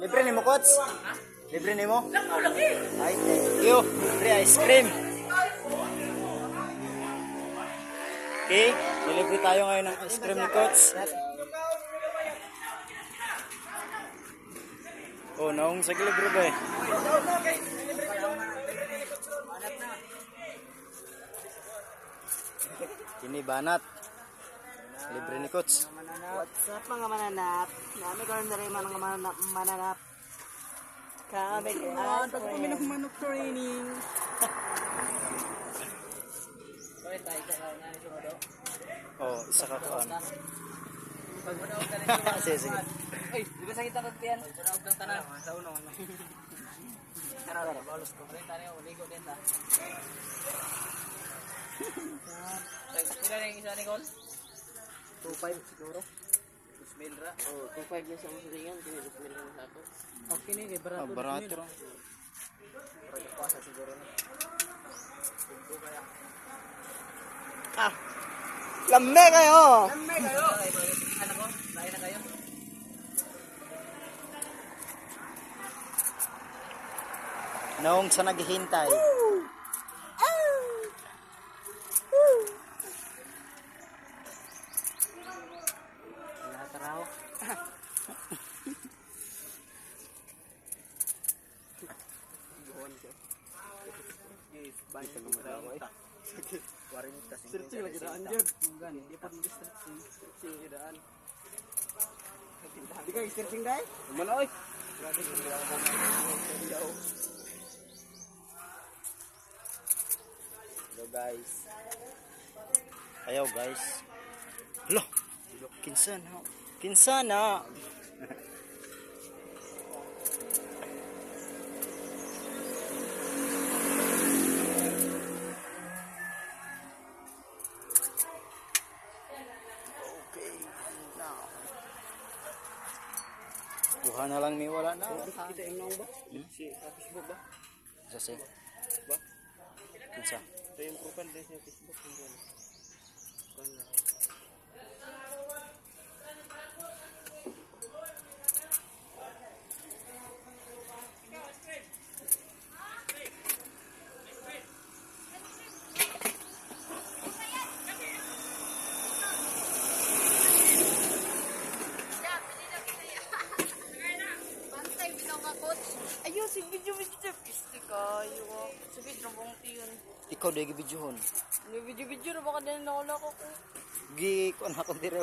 Libre ni mo, Kots? Libre ni mo? Ay, thank you. Libre ice cream. Okay, nilibre tayo ngayon ng ice cream ni Kots. Oh, naong sa libre ba eh? Kini banat. Libre ni Kots. What's up mga mananap? Nami karon na rin mga mananap. mananap. Kami at kami ng manok training. Oh, isa ka kuan. Sige, sige. Ay, di ba sa kita kagpian? Sa ugang tanan. Sa uno. Tara, tara, balos ko. Rin tayo, uligo din ta. Kailan yung isa ni Col? 2.5 siguro. 2.000 ra. Oh, 2.5 na sa mga silingan. Kini 2.000 lang sa ako. Okay ni, kay Ah, barato. barato ro. Pasa siguro na. Ah. Lame kayo. Lame kayo! Ano ko? Lain na kayo? Naong sa naghihintay. Lahat raw. Searching lagi daan dyan. Munggan, di pa nang searching. Searching lagi daan. Di ka searching dahil? Hindi Hello guys. Ayaw guys. Hello. Kinsa na. Kinsa na. Okay, now. Buha na lang ni wala na. Kita yung nong ba? Si Facebook ba? Isa si. Ba? Kinsa? Ito yung profile din sa Facebook. Munggan. Kanya. Coach. Ayun, si video video Piste ka, ayun. Si video bang tiyon. Ikaw dahil gibidyohon. Video video na baka din nawala ko ko. Gi, kuan ako dire.